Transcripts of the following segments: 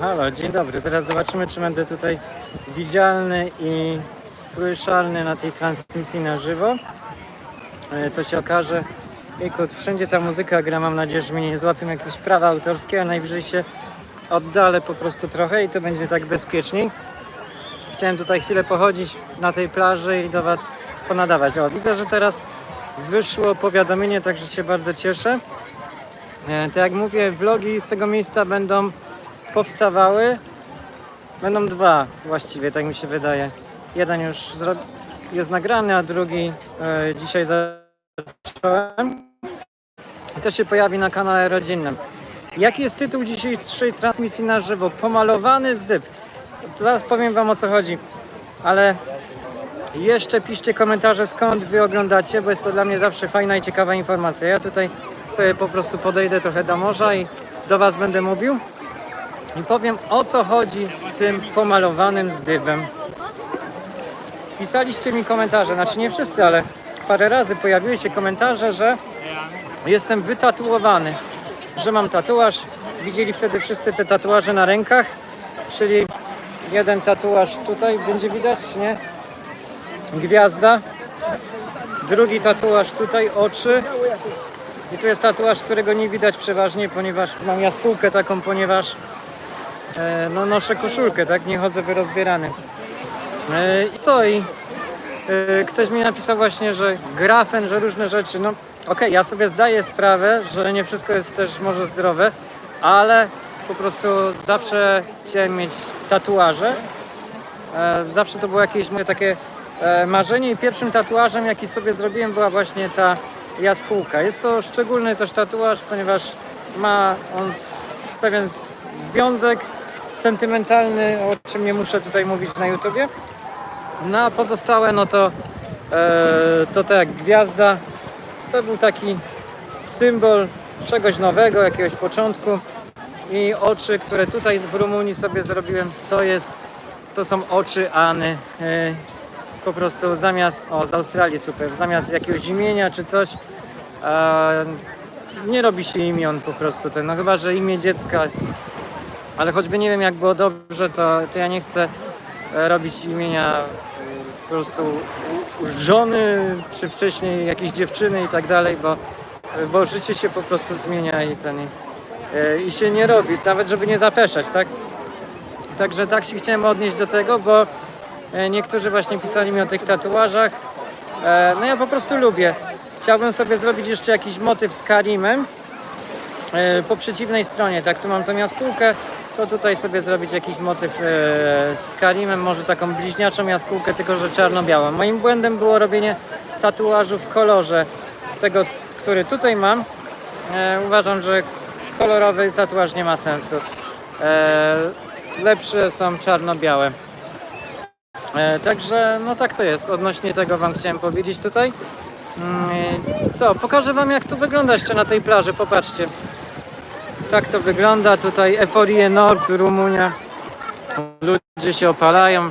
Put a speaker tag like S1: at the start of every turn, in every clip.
S1: Halo, dzień dobry. Zaraz zobaczymy, czy będę tutaj widzialny i słyszalny na tej transmisji na żywo. E, To się okaże. Jejku, wszędzie ta muzyka gra. Mam nadzieję, że mnie nie złapią jakieś prawa autorskie, a najwyżej się oddalę po prostu trochę i to będzie tak bezpieczniej. Chciałem tutaj chwilę pochodzić na tej plaży i do Was ponadawać. O, widzę, że teraz wyszło powiadomienie, także się bardzo cieszę. E, Tak jak mówię, vlogi z tego miejsca będą powstawały. Będą dwa właściwie, tak mi się wydaje. Jeden już jest nagrany, a drugi e, dzisiaj zacząłem. I to się pojawi na kanale rodzinnym. Jaki jest tytuł dzisiejszej transmisji na żywo? Pomalowany zdyb. Zaraz powiem Wam o co chodzi, ale jeszcze piszcie komentarze skąd Wy oglądacie, bo jest to dla mnie zawsze fajna i ciekawa informacja. Ja tutaj sobie po prostu podejdę trochę do morza i do Was będę mówił i powiem o co chodzi z tym pomalowanym zdybem. Pisaliście mi komentarze, znaczy nie wszyscy, ale parę razy pojawiły się komentarze, że jestem wytatuowany, że mam tatuaż. Widzieli wtedy wszyscy te tatuaże na rękach, czyli jeden tatuaż tutaj będzie widać, czy nie? Gwiazda. Drugi tatuaż tutaj, oczy. I tu jest tatuaż, którego nie widać przeważnie, ponieważ mam jaskółkę taką, ponieważ e, no, noszę koszulkę, tak? Nie chodzę wyrozbierany. E, co? I e, ktoś mi napisał właśnie, że grafen, że różne rzeczy. No okej, ja sobie zdaję sprawę, że nie wszystko jest też może zdrowe, ale po prostu zawsze chciałem mieć tatuaże. E, zawsze to było jakieś moje takie e, marzenie i pierwszym tatuażem, jaki sobie zrobiłem, była właśnie ta jaskółka. Jest to szczególny też tatuaż, ponieważ ma on pewien związek sentymentalny, o czym nie muszę tutaj mówić na YouTubie. No a pozostałe, no to e, to tak jak gwiazda, to był taki symbol czegoś nowego, jakiegoś początku i oczy, które tutaj w Rumunii sobie zrobiłem, to jest to są oczy Any. E, po prostu zamiast, o z Australii super, zamiast jakiegoś imienia czy coś, e, nie robi się imion po prostu ten, no chyba, że imię dziecka, ale choćby nie wiem jak było dobrze, to, to ja nie chcę e, robić imienia e, po prostu żony, czy wcześniej jakiejś dziewczyny i tak dalej, bo, bo życie się po prostu zmienia i ten, i, e, się nie robi, nawet żeby nie zapeszać, tak? Także tak się chciałem odnieść do tego, bo e, niektórzy właśnie pisali mi o tych tatuażach. E, No ja po prostu lubię. Chciałbym sobie zrobić jeszcze jakiś motyw z Karimem e, po przeciwnej stronie. Tak, tu mam tą jaskółkę, to tutaj sobie zrobić jakiś motyw e, z Karimem, może taką bliźniaczą jaskółkę, tylko że czarno-białą. Moim błędem było robienie tatuażu w kolorze tego, który tutaj mam. E, Uważam, że kolorowy tatuaż nie ma sensu. E, lepsze są czarno-białe. E, także no tak to jest. Odnośnie tego Wam chciałem powiedzieć tutaj. Mm, Co, pokażę Wam jak tu wygląda jeszcze na tej plaży, popatrzcie. Tak to wygląda, tutaj Eforie Nord, Rumunia. Ludzie się opalają.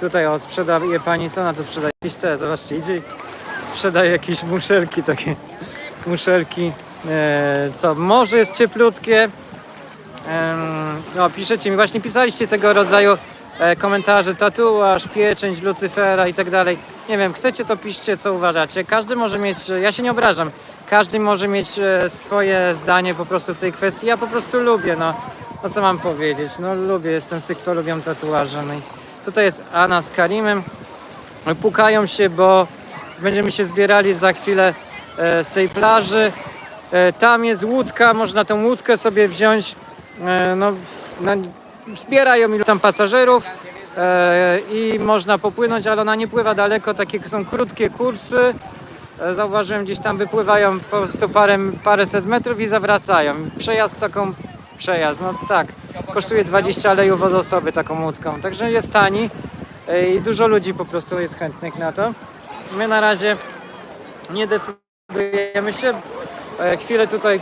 S1: Tutaj o, sprzedaje pani, co na to sprzedaje? Jakieś te, zobaczcie, idzie sprzedaje jakieś muszelki takie. Muszelki. E, co, morze jest cieplutkie. Em, No, piszecie mi, właśnie pisaliście tego rodzaju e, komentarze, tatuaż, pieczęć, Lucyfera i tak dalej. Nie wiem, chcecie to piszcie, co uważacie. Każdy może mieć, ja się nie obrażam, każdy może mieć e, swoje zdanie po prostu w tej kwestii. Ja po prostu lubię, no, no co mam powiedzieć, no lubię, jestem z tych, co lubią tatuaże. No i tutaj jest Anna z Karimem, pukają się, bo będziemy się zbierali za chwilę e, z tej plaży. E, Tam jest łódka, można tą łódkę sobie wziąć. No, no, zbierają ilu tam pasażerów i można popłynąć, ale ona nie pływa daleko, takie są krótkie kursy. E, Zauważyłem, gdzieś tam wypływają po prostu parę, paręset metrów i zawracają. Przejazd taką, przejazd, no tak, kosztuje 20 lejów od osoby taką łódką, także jest tani e, i dużo ludzi po prostu jest chętnych na to. My na razie nie decydujemy się. E, Chwilę tutaj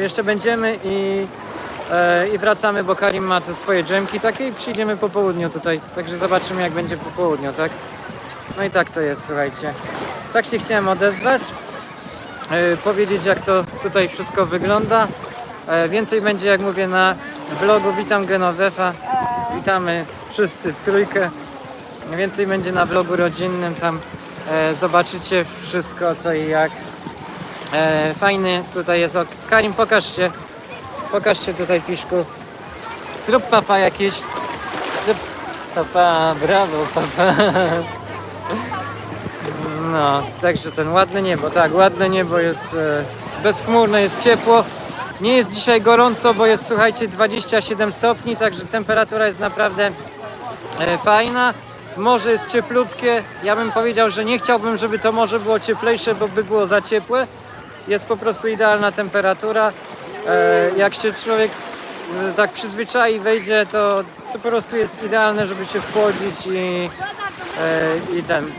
S1: jeszcze będziemy i, i wracamy, bo Karim ma tu swoje dżemki takie i przyjdziemy po południu tutaj. Także zobaczymy jak będzie po południu, tak? No i tak to jest, słuchajcie. Tak się chciałem odezwać, e, powiedzieć jak to tutaj wszystko wygląda. E, Więcej będzie, jak mówię, na vlogu Witam Genovefa. Witamy wszyscy w trójkę. Więcej będzie na vlogu rodzinnym, tam e, zobaczycie wszystko co i jak. Fajny tutaj jest ok. Karim, pokaż się. Pokaż się tutaj piszku. Zrób papa jakiś. Zrób papa, brawo papa. No, także ten ładne niebo, tak, ładne niebo jest e, bezchmurne, jest ciepło. Nie jest dzisiaj gorąco, bo jest słuchajcie 27 stopni, także temperatura jest naprawdę e, fajna. Morze jest cieplutkie. Ja bym powiedział, że nie chciałbym, żeby to morze było cieplejsze, bo by było za ciepłe. Jest po prostu idealna temperatura. E, jak się człowiek e, tak przyzwyczai, wejdzie, to, to po prostu jest idealne, żeby się schłodzić i, e, i ten.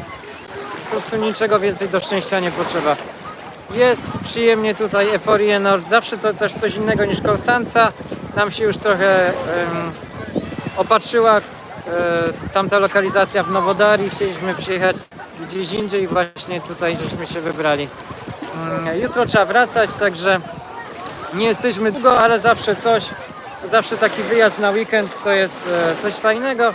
S1: Prostu niczego więcej do szczęścia nie potrzeba. Jest przyjemnie tutaj Eforie Nord. Zawsze to też coś innego niż Konstanca. Nam się już trochę em, opatrzyła e, tamta lokalizacja w Nowodarii. Chcieliśmy przyjechać gdzieś indziej i właśnie tutaj żeśmy się wybrali. Mm, Jutro trzeba wracać, także nie jesteśmy długo, ale zawsze coś. Zawsze taki wyjazd na weekend to jest e, coś fajnego.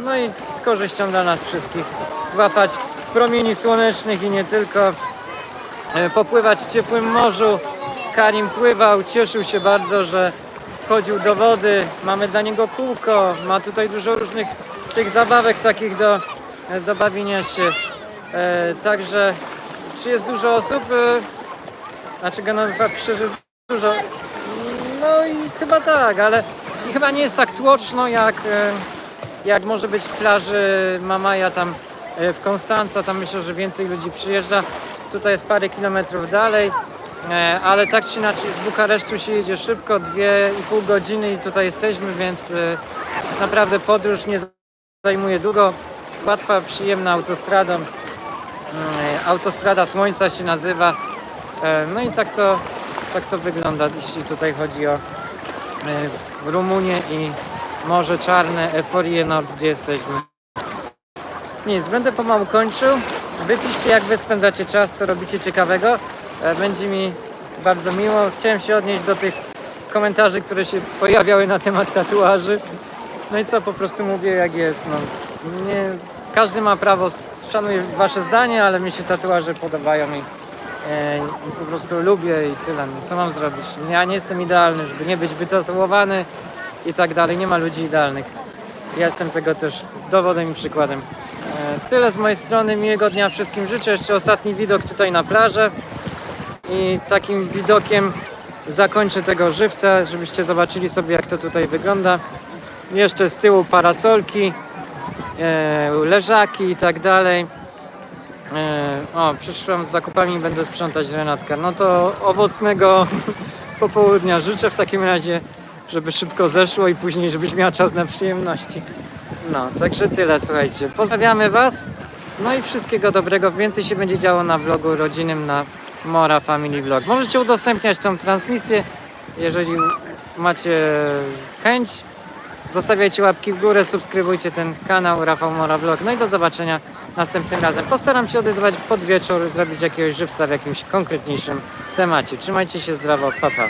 S1: No i z korzyścią dla nas wszystkich złapać promieni słonecznych i nie tylko e, popływać w ciepłym morzu. Karim pływał, cieszył się bardzo, że wchodził do wody. Mamy dla niego kółko, ma tutaj dużo różnych tych zabawek takich do, e, do bawienia się. E, także czy jest dużo osób? Znaczy Genowa pisze, że jest dużo. No i chyba tak, ale chyba nie jest tak tłoczno jak, jak może być w plaży Mamaja tam w Konstanca. Tam myślę, że więcej ludzi przyjeżdża. Tutaj jest parę kilometrów dalej. E, Ale tak czy inaczej z Bukaresztu się jedzie szybko, dwie i pół godziny i tutaj jesteśmy, więc e, naprawdę podróż nie zajmuje długo. Łatwa, przyjemna autostradą. Autostrada Słońca się nazywa. E, No i tak to, tak to wygląda, jeśli tutaj chodzi o e, Rumunię i Morze Czarne, Eforie Nord, gdzie jesteśmy. Nic, będę pomału kończył. Wypiszcie, jak wy spędzacie czas, co robicie ciekawego. E, Będzie mi bardzo miło. Chciałem się odnieść do tych komentarzy, które się pojawiały na temat tatuaży. No i co, po prostu mówię jak jest. No, nie, każdy ma prawo, szanuję wasze zdanie, ale mi się tatuaże podobają i, e, i po prostu lubię i tyle. No, co mam zrobić? Ja nie jestem idealny, żeby nie być wytatuowany i tak dalej. Nie ma ludzi idealnych. Ja jestem tego też dowodem i przykładem. Tyle z mojej strony. Miłego dnia wszystkim życzę. Jeszcze ostatni widok tutaj na plażę. I takim widokiem zakończę tego żywca, żebyście zobaczyli sobie jak to tutaj wygląda. Jeszcze z tyłu parasolki, e, leżaki i tak dalej. E, o, przyszłam z zakupami, będę sprzątać Renatka. No to owocnego popołudnia życzę w takim razie, żeby szybko zeszło i później, żebyś miała czas na przyjemności. No, także tyle, słuchajcie. Pozdrawiamy Was. No i wszystkiego dobrego. Więcej się będzie działo na vlogu rodzinnym na Mora Family Vlog. Możecie udostępniać tą transmisję, jeżeli macie chęć. Zostawiajcie łapki w górę, subskrybujcie ten kanał Rafał Mora Vlog. No i do zobaczenia następnym razem. Postaram się odezwać pod wieczór, zrobić jakiegoś żywca w jakimś konkretniejszym temacie. Trzymajcie się zdrowo, pa pa.